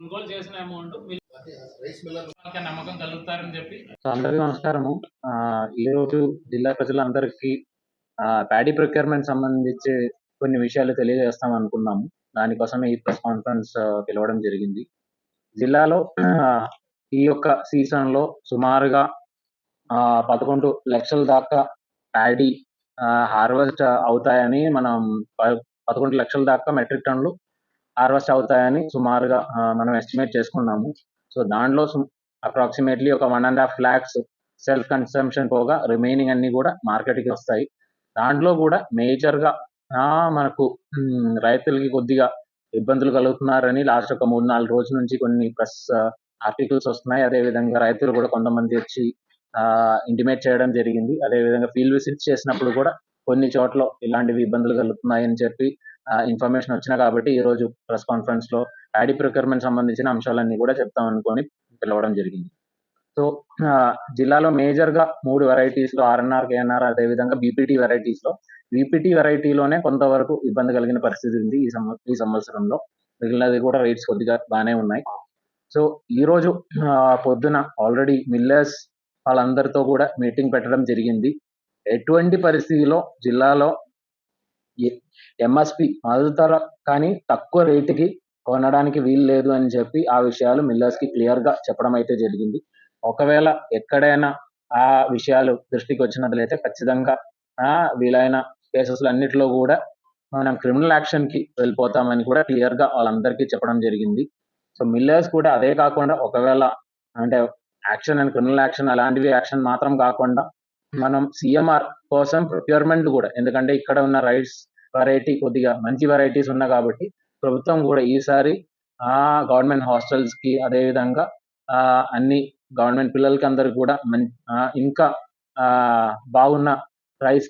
కొనుగోలు చేసిన అమౌంట్ నమ్మకం కలుగుతారని చెప్పి. అందరికీ నమస్కారము. ఆ, ఈ రోజు జిల్లా ప్రజలందరికీ ప్యాడీ ప్రొక్యూర్మెంట్ సంబంధించి కొన్ని విషయాలు తెలియజేస్తాం అనుకున్నాము. దానికోసమే ఈ ప్రెస్ కాన్ఫరెన్స్ పిలవడం జరిగింది. జిల్లాలో ఈ యొక్క సీజన్లో సుమారుగా ఆ, పదకొండు లక్షల దాకా ప్యాడీ హార్వెస్ట్ అవుతాయని మనం పదకొండు లక్షల దాకా మెట్రిక్ టన్నులు హార్వెస్ట్ అవుతాయని సుమారుగా మనం ఎస్టిమేట్ చేసుకున్నాము. సో దాంట్లో అప్రాక్సిమేట్లీ ఒక one and half lakhs self consumption పోగా రిమైనింగ్ అన్ని కూడా మార్కెట్కి వస్తాయి. దాంట్లో కూడా మేజర్గా మనకు రైతులకి కొద్దిగా ఇబ్బందులు కలుగుతున్నారని లాస్ట్ ఒక మూడు నాలుగు రోజుల నుంచి కొన్ని ప్రెస్ ఆర్టికల్స్ వస్తున్నాయి. అదేవిధంగా రైతులు కూడా కొంతమంది వచ్చి ఇంటిమేట్ చేయడం జరిగింది. అదే విధంగా ఫీల్డ్ విజిట్ చేసినప్పుడు కూడా కొన్ని చోట్ల ఇలాంటివి ఇబ్బందులు కలుగుతున్నాయని చెప్పి ఇన్ఫర్మేషన్ వచ్చిన కాబట్టి ఈ రోజు ప్రెస్ కాన్ఫరెన్స్లో యాడీ ప్రొక్యూర్మెంట్ సంబంధించిన అంశాలన్నీ కూడా చెప్తాం అనుకొని పిలవడం జరిగింది. సో జిల్లాలో మేజర్గా మూడు వెరైటీస్లో ఆర్ఎన్ఆర్ కేఎన్ఆర్ అదే విధంగా బీపీటీ వెరైటీస్లో బీపీటీ వెరైటీలోనే కొంతవరకు ఇబ్బంది కలిగిన పరిస్థితి ఉంది ఈ సంవ ఈ సంవత్సరంలో. మిగిలినది కూడా రేట్స్ కొద్దిగా బాగానే ఉన్నాయి. సో ఈ రోజు పొద్దున ఆల్రెడీ మిల్లర్స్ వాళ్ళందరితో కూడా మీటింగ్ పెట్టడం జరిగింది. ఎటువంటి పరిస్థితిలో జిల్లాలో ఎంఎస్పి మద్దతు ధర కానీ తక్కువ రేటుకి కొనడానికి వీలు లేదు అని చెప్పి ఆ విషయాలు మిల్లర్స్కి క్లియర్గా చెప్పడం అయితే జరిగింది. ఒకవేళ ఎక్కడైనా ఆ విషయాలు దృష్టికి వచ్చినట్లయితే ఖచ్చితంగా ఆ వీలైన కేసెస్ అన్నిటిలో కూడా మనం క్రిమినల్ యాక్షన్కి వెళ్ళిపోతామని కూడా క్లియర్గా వాళ్ళందరికీ చెప్పడం జరిగింది. సో మిల్లర్స్ కూడా అదే కాకుండా ఒకవేళ అంటే యాక్షన్ అండ్ క్రిమినల్ యాక్షన్ అలాంటివి యాక్షన్ మాత్రం కాకుండా మనం సిఎంఆర్ కోసం ప్రొక్యూర్మెంట్ కూడా ఎందుకంటే ఇక్కడ ఉన్న రైట్స్ వెరైటీ కొద్దిగా మంచి వెరైటీస్ ఉన్నాయి కాబట్టి ప్రభుత్వం కూడా ఈసారి ఆ గవర్నమెంట్ హాస్టల్స్కి అదే విధంగా ఆ అన్ని గవర్నమెంట్ పిల్లలకి అందరికి కూడా మం- ఇంకా ఆ బాగున్న రైస్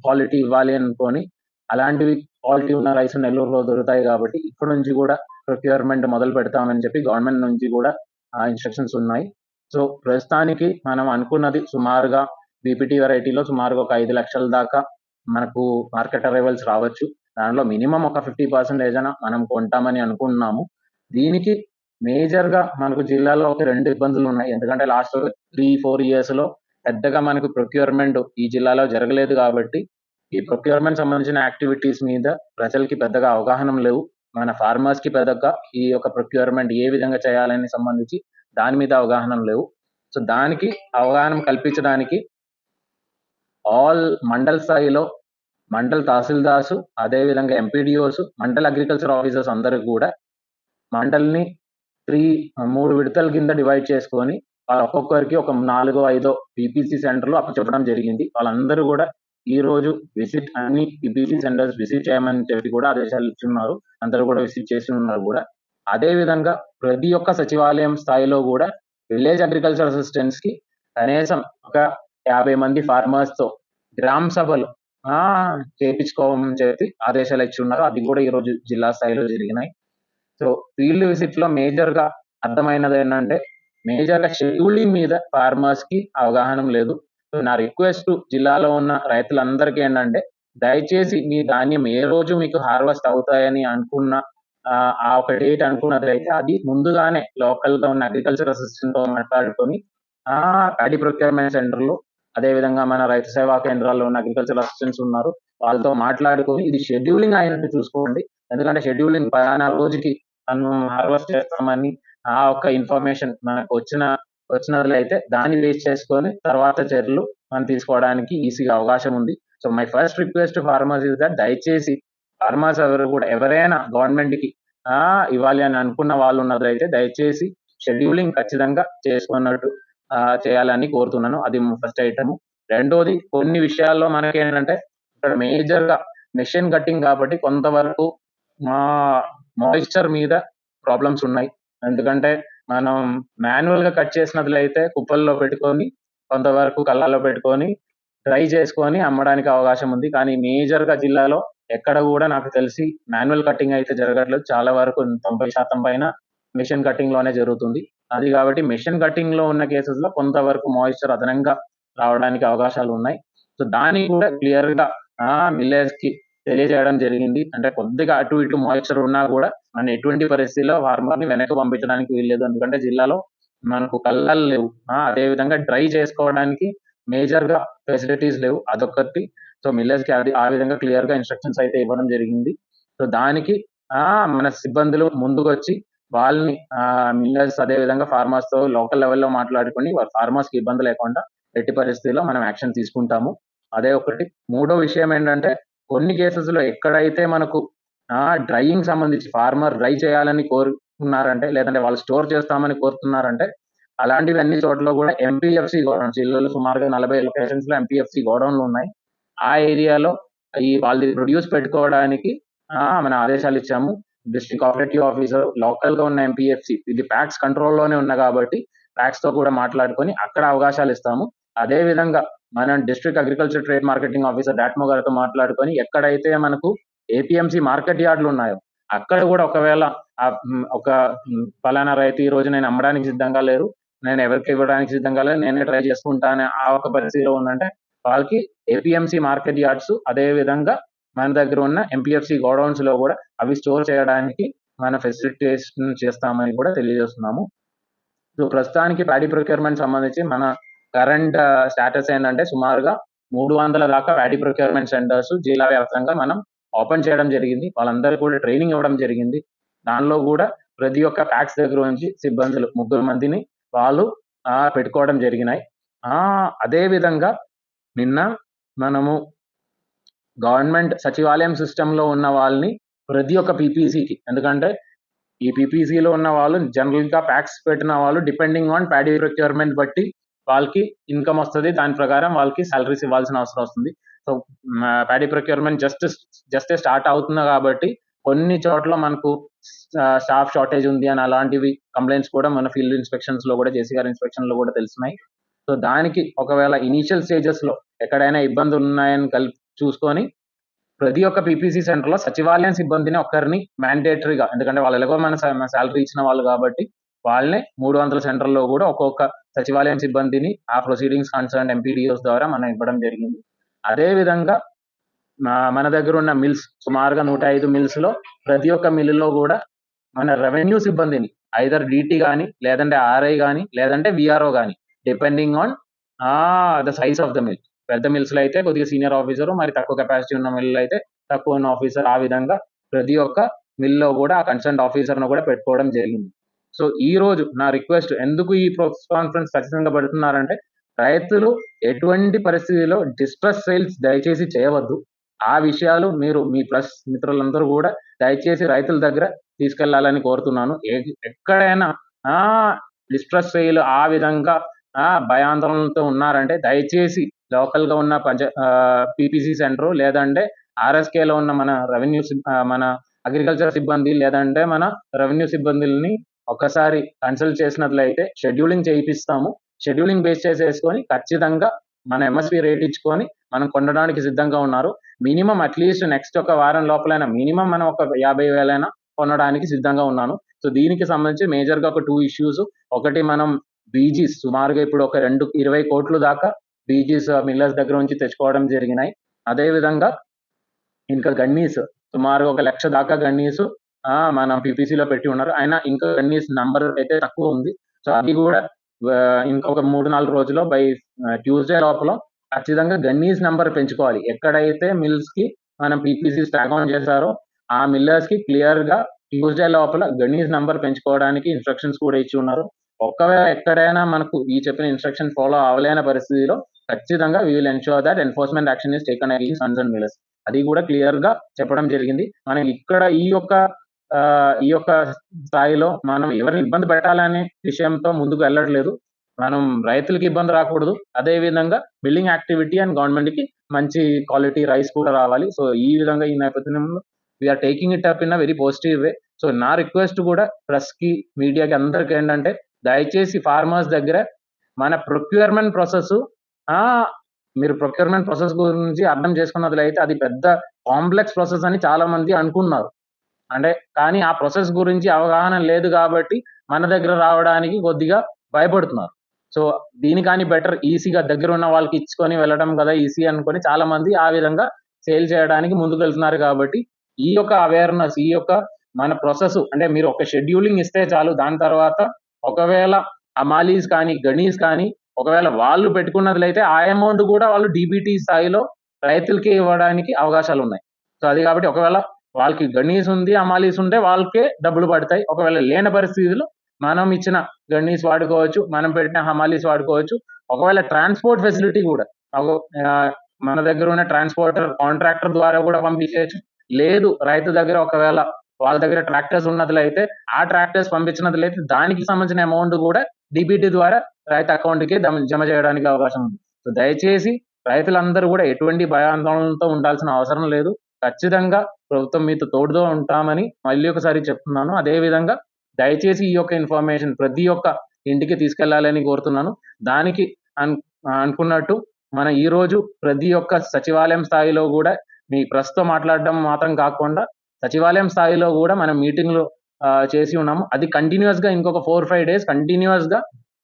క్వాలిటీ ఇవ్వాలి అనుకొని అలాంటివి క్వాలిటీ ఉన్న రైస్ నెల్లూరులో దొరుకుతాయి కాబట్టి ఇక్కడ నుంచి కూడా ప్రొక్యూర్మెంట్ మొదలు పెడతామని చెప్పి గవర్నమెంట్ నుంచి కూడా ఇన్స్ట్రక్షన్స్ ఉన్నాయి. సో ప్రస్తుతానికి మనం అనుకున్నది సుమారుగా బీపీటీ వెరైటీలో సుమారుగా ఒక ఐదు లక్షల దాకా మనకు మార్కెట్ అరైవల్స్ రావచ్చు. దానిలో మినిమం ఒక ఫిఫ్టీ పర్సెంటేజ్ అయినా మనం కొంటామని అనుకుంటున్నాము. దీనికి మేజర్గా మనకు జిల్లాలో ఒక రెండు ఇబ్బందులు ఉన్నాయి. ఎందుకంటే లాస్ట్ త్రీ ఫోర్ ఇయర్స్లో పెద్దగా మనకు ప్రొక్యూర్మెంట్ ఈ జిల్లాలో జరగలేదు కాబట్టి ఈ ప్రొక్యూర్మెంట్ సంబంధించిన యాక్టివిటీస్ మీద ప్రజలకి పెద్దగా అవగాహన లేవు. మన ఫార్మర్స్కి పెద్దగా ఈ యొక్క ప్రొక్యూర్మెంట్ ఏ విధంగా చేయాలని సంబంధించి దాని మీద అవగాహన లేవు. సో దానికి అవగాహన కల్పించడానికి ఆల్ మండల్ స్థాయిలో మండల్ తహసీల్దార్స్ అదే విధంగా ఎంపీడీఓస్ మండల్ అగ్రికల్చర్ ఆఫీసర్స్ అందరూ కూడా మండల్ని త్రీ మూడు విడతల కింద డివైడ్ చేసుకొని వాళ్ళ ఒక్కొక్కరికి ఒక నాలుగో ఐదో పీపీసీ సెంటర్లు అక్కడ చెప్పడం జరిగింది. వాళ్ళందరూ కూడా ఈ రోజు విజిట్ అన్ని పీపీసీ సెంటర్స్ విజిట్ చేయమని చెప్పి కూడా ఆదేశాలు ఇచ్చున్నారు అందరూ కూడా విజిట్ చేసి ఉన్నారు కూడా. అదే విధంగా ప్రతి ఒక్క సచివాలయం స్థాయిలో కూడా విలేజ్ అగ్రికల్చర్ అసిస్టెంట్స్కి కనీసం ఒక యాభై మంది ఫార్మర్స్తో గ్రామ సభలు ఆ చేపించుకోమని చెప్పి ఆదేశాలు ఇచ్చి ఉన్నారు. అది కూడా ఈ రోజు జిల్లా స్థాయిలో జరిగినాయి. సో ఫీల్డ్ విజిట్లో మేజర్గా అర్థమైనది ఏంటంటే మేజర్గా షెడ్యూలింగ్ మీద ఫార్మర్స్కి అవగాహన లేదు. సో నా రిక్వెస్ట్ జిల్లాలో ఉన్న రైతులందరికీ ఏంటంటే దయచేసి మీ ధాన్యం ఏ రోజు మీకు హార్వెస్ట్ అవుతాయని అనుకున్న ఆ, ఆ ఒక డేట్ అనుకున్నట్లయితే అది ముందుగానే లోకల్గా ఉన్న అగ్రికల్చర్ అసిస్టెంట్తో మాట్లాడుకొని ఆ ప్యాడీ ప్రొక్యూర్మెంట్ సెంటర్లో అదే విధంగా మన రైతు సేవా కేంద్రాల్లో ఉన్న అగ్రికల్చర్ అసిస్టెంట్స్ ఉన్నారు. వాళ్ళతో మాట్లాడుకొని ఇది షెడ్యూలింగ్ అయినట్టు చూసుకోండి. ఎందుకంటే షెడ్యూలింగ్ పలానా రోజుకి మనం హార్వెస్ట్ చేస్తామని ఆ ఒక్క ఇన్ఫర్మేషన్ మనకు వచ్చిన వచ్చినట్లు అయితే దాన్ని బేస్ చేసుకొని తర్వాత చర్యలు మనం తీసుకోవడానికి ఈజీగా అవకాశం ఉంది. So my first request farmers is that దయచేసి ఫార్మర్స్ ఎవరు కూడా ఎవరైనా గవర్నమెంట్కి ఇవ్వాలి అని అనుకున్న వాళ్ళు ఉన్నట్లయితే దయచేసి షెడ్యూలింగ్ ఖచ్చితంగా చేసుకున్నట్టు చేయాలని కోరుతున్నాను. అది ఫస్ట్ ఐటమ్ రెండోది కొన్ని విషయాల్లో మనకి ఏంటంటే ఇక్కడ మేజర్గా మెషిన్ కట్టింగ్ కాబట్టి కొంతవరకు మాయిశ్చర్ మీద ప్రాబ్లమ్స్ ఉన్నాయి. ఎందుకంటే మనం మాన్యువల్గా కట్ చేసినట్లయితే కుప్పల్లో పెట్టుకొని కొంతవరకు కళ్ళల్లో పెట్టుకొని డ్రై చేసుకొని అమ్మడానికి అవకాశం ఉంది. కానీ మేజర్గా జిల్లాలో ఎక్కడ కూడా నాకు తెలిసి మాన్యువల్ కటింగ్ అయితే జరగట్లేదు. చాలా వరకు తొంభై శాతం పైన మిషన్ కటింగ్లోనే జరుగుతుంది. అది కాబట్టి మిషన్ కటింగ్లో ఉన్న కేసెస్లో కొంతవరకు మాయిశ్చర్ అదనంగా రావడానికి అవకాశాలు ఉన్నాయి. సో దాన్ని కూడా క్లియర్గా మిల్లర్స్కి తెలియజేయడం జరిగింది. అంటే కొద్దిగా అటు ఇటు మాయిశ్చర్ ఉన్నా కూడా మనం ఎటువంటి పరిస్థితిలో ఫార్మర్ని వెనక్కి పంపించడానికి వీల్లేదు. ఎందుకంటే జిల్లాలో మనకు కళ్ళలు లేవు. అదే విధంగా డ్రై చేసుకోవడానికి మేజర్గా ఫెసిలిటీస్ లేవు. అదొకటి సో మిల్లర్స్కి అది ఆ విధంగా క్లియర్గా ఇన్స్ట్రక్షన్స్ అయితే ఇవ్వడం జరిగింది. సో దానికి మన సిబ్బందులు ముందుకు వచ్చి వాళ్ళని మిల్లర్స్ అదే విధంగా ఫార్మర్స్తో లోకల్ లెవెల్లో మాట్లాడుకొని ఫార్మర్స్కి ఇబ్బంది లేకుండా ఎట్టి పరిస్థితుల్లో మనం యాక్షన్ తీసుకుంటాము. అదే ఒకటి. మూడో విషయం ఏంటంటే కొన్ని కేసెస్లో ఎక్కడైతే మనకు ఆ డ్రైయింగ్ సంబంధించి ఫార్మర్ డ్రై చేయాలని కోరుకున్నారంటే లేదంటే వాళ్ళు స్టోర్ చేస్తామని కోరుతున్నారంటే అలాంటివి అన్ని చోట్ల కూడా ఎంపీఎఫ్సి గోడౌన్ జిల్లాలో సుమారుగా నలభై లొకేషన్స్లో ఎంపీఎఫ్సి గోడౌన్లు ఉన్నాయి. ఆ ఏరియాలో ఈ వాళ్ళది ప్రొడ్యూస్ పెట్టుకోవడానికి మన ఆదేశాలు ఇచ్చాము. డిస్ట్రిక్ట్ ఆపరేటివ్ ఆఫీసర్ లోకల్గా ఉన్న ఎంపీఎఫ్సి ఇది ప్యాక్స్ కంట్రోల్లోనే ఉన్న కాబట్టి ప్యాక్స్తో కూడా మాట్లాడుకొని అక్కడ అవకాశాలు ఇస్తాము. అదే విధంగా మనం district agriculture trade marketing officer DATMO గారితో మాట్లాడుకొని ఎక్కడైతే మనకు ఏపీఎంసీ మార్కెట్ యార్డ్లు ఉన్నాయో అక్కడ కూడా ఒకవేళ ఒక ఫలానా రైతు ఈ రోజు నేను అమ్మడానికి సిద్ధంగా లేరు నేను ఎవరికి ఇవ్వడానికి సిద్ధంగా లేదు నేనే ట్రై చేసుకుంటానే ఆ ఒక పరిస్థితిలో ఉందంటే వాళ్ళకి ఏపీఎంసీ మార్కెట్ యార్డ్స్ అదే విధంగా మన దగ్గర ఉన్న ఎంపీఎఫ్సి గోడౌన్స్లో కూడా అవి స్టోర్ చేయడానికి మన ఫెసిలిటేషన్ చేస్తామని కూడా తెలియజేస్తున్నాము. సో ప్రస్తుతానికి ప్యాడీ ప్రొక్యూర్మెంట్ సంబంధించి మన కరెంట్ స్టేటస్ ఏంటంటే సుమారుగా మూడు వందల దాకా ప్యాడీ ప్రొక్యూర్మెంట్ సెంటర్స్ జిల్లా వ్యాప్తంగా మనం ఓపెన్ చేయడం జరిగింది. వాళ్ళందరికీ కూడా ట్రైనింగ్ ఇవ్వడం జరిగింది. దానిలో కూడా ప్రతి ఒక్క ప్యాక్స్ దగ్గర నుంచి సిబ్బందులు ముగ్గురు మందిని వాళ్ళు పెట్టుకోవడం జరిగినాయి. అదే విధంగా నిన్న మనము గవర్నమెంట్ సచివాలయం సిస్టమ్లో ఉన్న వాళ్ళని ప్రతి ఒక్క పీపీసీకి. ఎందుకంటే ఈ పీపీసీలో లో ఉన్న వాళ్ళు జనరల్గా ప్యాక్స్ పెట్టిన వాళ్ళు డిపెండింగ్ ఆన్ ప్యాడీ ప్రొక్యూర్మెంట్ బట్టి వాళ్ళకి ఇన్కమ్ వస్తుంది. దాని ప్రకారం వాళ్ళకి సాలరీస్ ఇవ్వాల్సిన అవసరం వస్తుంది. So paddy procurement just just start అవుతుంది కాబట్టి కొన్ని చోట్ల మనకు స్టాఫ్ షార్టేజ్ ఉంది అని అలాంటివి కంప్లైంట్స్ కూడా మన ఫీల్డ్ ఇన్స్పెక్షన్స్లో కూడా జేసీ గారి ఇన్స్పెక్షన్లో కూడా తెలిసినాయి సో దానికి ఒకవేళ ఇనీషియల్ స్టేజెస్లో ఎక్కడైనా ఇబ్బందులు ఉన్నాయని కలిపి చూసుకొని ప్రతి ఒక్క పీపీసీ సెంటర్లో సచివాలయం సిబ్బందిని ఒక్కరిని మ్యాండేటరీగా ఎందుకంటే వాళ్ళు ఎలాగో మన శాలరీ ఇచ్చిన వాళ్ళు కాబట్టి వాళ్ళని మూడు వందల సెంటర్లో కూడా ఒక్కొక్క సచివాలయం సిబ్బందిని ఆ ప్రొసీడింగ్స్ కన్సర్న్ ఎంపీడీఓస్ ద్వారా మనం ఇవ్వడం జరిగింది. అదే విధంగా మన దగ్గర ఉన్న మిల్స్ సుమారుగా నూట ఐదు మిల్స్లో ప్రతి ఒక్క మిల్లులో కూడా మన రెవెన్యూ సిబ్బందిని ఐదర్ డిటి కానీ లేదంటే ఆర్ఐ కానీ లేదంటే విఆర్ఓ కానీ depending on the size of the mill పెద్ద మిల్స్లో అయితే కొద్దిగా సీనియర్ ఆఫీసర్ మరి తక్కువ కెపాసిటీ ఉన్న మిల్లు అయితే తక్కువ ఉన్న ఆఫీసర్ ఆ విధంగా ప్రతి ఒక్క మిల్లో కూడా ఆ కన్సర్న్ ఆఫీసర్ను కూడా పెట్టుకోవడం జరిగింది. సో ఈ రోజు నా రిక్వెస్ట్ ఎందుకు ఈ ప్రెస్ కాన్ఫరెన్స్ ఖచ్చితంగా పెడుతున్నారంటే రైతులు ఎటువంటి పరిస్థితిలో డిస్ట్రెస్ సేల్స్ దయచేసి చేయవద్దు. ఆ విషయాలు మీరు మీ ప్లస్ మిత్రులందరూ కూడా దయచేసి రైతుల దగ్గర తీసుకెళ్ళాలని కోరుతున్నాను. ఎక్కడైనా డిస్ట్రెస్ సేల్ ఆ విధంగా భయాందోళనతో ఉన్నారంటే దయచేసి లోకల్గా ఉన్న పంచ పీపీసీ సెంటర్ లేదంటే ఆర్ఎస్కే లో ఉన్న మన రెవెన్యూ మన అగ్రికల్చర్ సిబ్బంది లేదంటే మన రెవెన్యూ సిబ్బందిని ఒకసారి కన్సల్ట్ చేసినట్లయితే షెడ్యూలింగ్ చేయిపిస్తాము. షెడ్యూలింగ్ బేస్ చేసేసుకొని ఖచ్చితంగా మన ఎంఎస్పి రేట్ ఇచ్చుకొని మనం కొనడానికి సిద్ధంగా ఉన్నారు. మినిమం అట్లీస్ట్ నెక్స్ట్ ఒక వారం లోపలైనా మినిమం మనం ఒక యాభై వేలైనా కొనడానికి సిద్ధంగా ఉన్నాను. సో దీనికి సంబంధించి మేజర్గా ఒక టూ ఇష్యూస్. ఒకటి మనం బీజీస్ సుమారుగా ఇప్పుడు ఒక రెండు ఇరవై కోట్లు దాకా బీజీస్ మిల్లర్స్ దగ్గర నుంచి తెచ్చుకోవడం జరిగినాయి. అదే విధంగా ఇంకా గన్నీస్ సుమారు ఒక లక్ష దాకా గన్నీస్ ఆ, మన PPC లో పెట్టి ఉన్నారు. అయినా ఇంకా గన్నీస్ నంబర్ అయితే తక్కువ ఉంది. సో అది కూడా ఇంకొక మూడు నాలుగు రోజుల్లో బై ట్యూస్డే లోపల ఖచ్చితంగా గన్నీస్ నంబర్ పెంచుకోవాలి. ఎక్కడైతే మిల్స్కి మనం పీపీసీ స్టాక్ ఆన్ చేశారో ఆ మిల్లర్స్కి క్లియర్గా ట్యూస్డే లోపల గన్నీస్ నంబర్ పెంచుకోవడానికి ఇన్స్ట్రక్షన్స్ కూడా ఇచ్చి ఉన్నారు. ఒకవేళ ఎక్కడైనా మనకు ఈ చెప్పిన ఇన్స్ట్రక్షన్ ఫాలో అవ్వలేని పరిస్థితిలో ఖచ్చితంగా we will ensure that enforcement action is taken against concern millers అది కూడా క్లియర్గా చెప్పడం జరిగింది. మనం ఇక్కడ ఈ యొక్క ఈ యొక్క స్థాయిలో మనం ఎవరిని ఇబ్బంది పెట్టాలనే విషయంతో ముందుకు వెళ్ళట్లేదు. మనం రైతులకి ఇబ్బంది రాకూడదు. అదే విధంగా బిల్డింగ్ యాక్టివిటీ అండ్ గవర్నమెంట్కి మంచి క్వాలిటీ రైస్ కూడా రావాలి. సో ఈ విధంగా ఈ నేపథ్యంలో we are taking it up in very positive way so నా రిక్వెస్ట్ కూడా ప్రెస్కి మీడియాకి అందరికి ఏంటంటే దయచేసి ఫార్మర్స్ దగ్గర మన ప్రొక్యూర్మెంట్ ప్రాసెస్ మీరు ప్రొక్యూర్మెంట్ ప్రాసెస్ గురించి అర్థం చేసుకున్నట్లయితే అది పెద్ద కాంప్లెక్స్ ప్రాసెస్ అని చాలా మంది అనుకున్నారు అంటే కానీ ఆ ప్రాసెస్ గురించి అవగాహన లేదు కాబట్టి మన దగ్గర రావడానికి కొద్దిగా భయపడుతున్నారు. సో దీని కానీ బెటర్ ఈజీగా దగ్గర ఉన్న వాళ్ళకి ఇచ్చుకొని వెళ్ళడం కదా ఈజీ అనుకొని చాలా మంది ఆ విధంగా సేల్ చేయడానికి ముందుకు వెళ్తున్నారు కాబట్టి ఈ యొక్క అవేర్నెస్ ఈ యొక్క మన ప్రాసెస్ అంటే మీరు ఒక షెడ్యూలింగ్ ఇస్తే చాలు దాని తర్వాత ఒకవేళ అమాలీస్ కానీ గణీస్ కానీ ఒకవేళ వాళ్ళు పెట్టుకున్నట్లయితే ఆ అమౌంట్ కూడా వాళ్ళు డీబీటీ స్థాయిలో రైతులకి ఇవ్వడానికి అవకాశాలు ఉన్నాయి. సో అది కాబట్టి ఒకవేళ వాళ్ళకి గణీస్ ఉంది అమాలీస్ ఉంటే వాళ్ళకే డబ్బులు పడతాయి. ఒకవేళ లేని పరిస్థితుల్లో మనం ఇచ్చిన గణీస్ వాడుకోవచ్చు మనం పెట్టిన హమాలీస్ వాడుకోవచ్చు. ఒకవేళ ట్రాన్స్పోర్ట్ ఫెసిలిటీ కూడా మన దగ్గర ఉన్న ట్రాన్స్పోర్టర్ కాంట్రాక్టర్ ద్వారా కూడా పంపించవచ్చు లేదు రైతు దగ్గర ఒకవేళ వాళ్ళ దగ్గర ట్రాక్టర్స్ ఉన్నట్లయితే ఆ ట్రాక్టర్స్ పంపించినట్లయితే దానికి సంబంధించిన అమౌంట్ కూడా డిబిటీ ద్వారా రైతు అకౌంట్కి జమ చేయడానికి అవకాశం ఉంది. సో దయచేసి రైతులందరూ కూడా ఎటువంటి భయాందోళనతో ఉండాల్సిన అవసరం లేదు. ఖచ్చితంగా ప్రభుత్వం మీతో తోడుతో ఉంటామని మళ్ళీ ఒకసారి చెప్తున్నాను. అదే విధంగా దయచేసి ఈ యొక్క ఇన్ఫర్మేషన్ ప్రతి ఒక్క ఇంటికి తీసుకెళ్ళాలని కోరుతున్నాను. దానికి అనుకున్నట్టు మన ఈ రోజు ప్రతి ఒక్క సచివాలయం స్థాయిలో కూడా మీ ప్రస్తుతం మాట్లాడడం మాత్రం కాకుండా సచివాలయం స్థాయిలో కూడా మనం మీటింగ్లు చేసి ఉన్నాము. అది కంటిన్యూస్గా ఇంకొక ఫోర్ ఫైవ్ డేస్ కంటిన్యూస్గా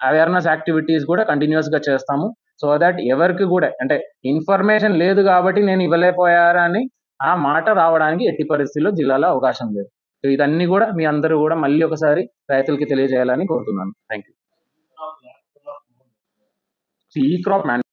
అవేర్నెస్ యాక్టివిటీస్ కూడా కంటిన్యూస్గా చేస్తాము. సో దట్ ఎవరికి కూడా అంటే ఇన్ఫర్మేషన్ లేదు కాబట్టి నేను ఇవ్వలేకపోయారని ఆ మాట రావడానికి ఎట్టి పరిస్థితుల్లో జిల్లాలో అవకాశం లేదు. సో ఇదన్నీ కూడా మీ అందరూ కూడా మళ్ళీ ఒకసారి రైతులకి తెలియజేయాలని కోరుతున్నాను. థ్యాంక్ యూ ఈ క్రాప్